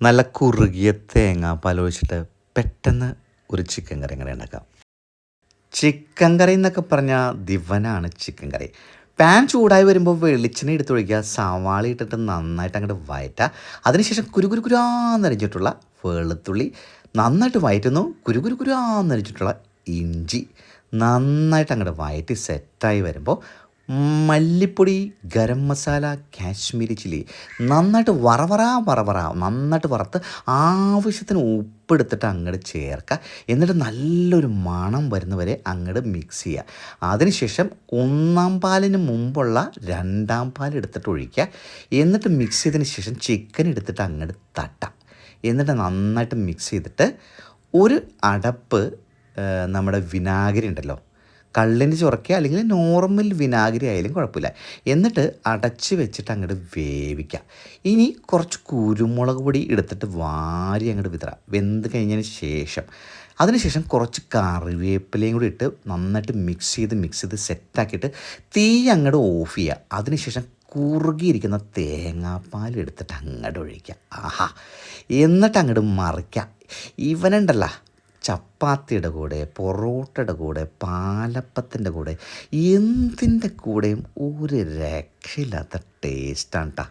നല്ല കുറുകിയ തേങ്ങ പാലൊഴിച്ചിട്ട് പെട്ടെന്ന് ഒരു ചിക്കൻ കറി എങ്ങനെ ഉണ്ടാക്കാം? ചിക്കൻ കറി എന്നൊക്കെ പറഞ്ഞാൽ ദിവനാണ് ചിക്കൻ കറി. പാൻ ചൂടായി വരുമ്പോൾ വെളിച്ചെണ്ണ എടുത്തൊഴിക്കുക സവാള ഇട്ടിട്ട് നന്നായിട്ട് അങ്ങോട്ട് വയറ്റുക അതിനുശേഷം കുരുകുരു കുരാന്നരിഞ്ഞിട്ടുള്ള വെളുത്തുള്ളി നന്നായിട്ട് വയറ്റുന്നു. കുരുകുരു കുരാന്നരിഞ്ഞിട്ടുള്ള ഇഞ്ചി നന്നായിട്ട് അങ്ങോട്ട് വയറ്റി സെറ്റായി വരുമ്പോൾ മല്ലിപ്പൊടി ഗരം മസാല കാശ്മീരി ചില്ലി. നന്നായിട്ട് വറവറ വറവറ. നന്നായിട്ട് വറുത്ത് ആവശ്യത്തിന് ഉപ്പെടുത്തിട്ട് അങ്ങോട്ട് ചേർക്കുക എന്നിട്ട് നല്ലൊരു മണം വരുന്നവരെ അങ്ങോട്ട് മിക്സ് ചെയ്യുക അതിനുശേഷം ഒന്നാം പാലിന് മുമ്പുള്ള രണ്ടാം പാൽ എടുത്തിട്ട് ഒഴിക്കുക എന്നിട്ട് മിക്സ് ചെയ്തതിന് ശേഷം ചിക്കൻ എടുത്തിട്ട് അങ്ങോട്ട് തട്ടാം. എന്നിട്ട് നന്നായിട്ട് മിക്സ് ചെയ്തിട്ട് ഒരു അടപ്പ് നമ്മുടെ വിനാഗിരി ഉണ്ടല്ലോ. കള്ളിന് ചുറക്കുക അല്ലെങ്കിൽ നോർമൽ വിനാഗിരി ആയാലും കുഴപ്പമില്ല. എന്നിട്ട് അടച്ച് വെച്ചിട്ട് അങ്ങോട്ട് വേവിക്കുക. ഇനി കുറച്ച് കുരുമുളക് പൊടി എടുത്തിട്ട് വാരി അങ്ങോട്ട് വിതറ വെന്ത് കഴിഞ്ഞതിന് ശേഷം അതിനുശേഷം കുറച്ച് കറിവേപ്പിലയും കൂടി ഇട്ട് നന്നായിട്ട് മിക്സ് ചെയ്ത് മിക്സ് ചെയ്ത് സെറ്റാക്കിയിട്ട് തീ അങ്ങോട്ട് ഓഫ് ചെയ്യുക. അതിനുശേഷം കുറുകിയിരിക്കുന്ന തേങ്ങാപ്പാൽ എടുത്തിട്ട് അങ്ങോട്ട് ഒഴിക്കുക. ആഹാ. എന്നിട്ട് അങ്ങോട്ട് മറിക്കുക. ഇവനുണ്ടല്ല ചപ്പാത്തിയുടെ കൂടെ പൊറോട്ടയുടെ കൂടെ പാലപ്പത്തിന്റെ കൂടെ എന്തിന്റെ കൂടെയും ഒരു രക്ഷയില്ലാത്ത ടേസ്റ്റാണ് കേട്ടോ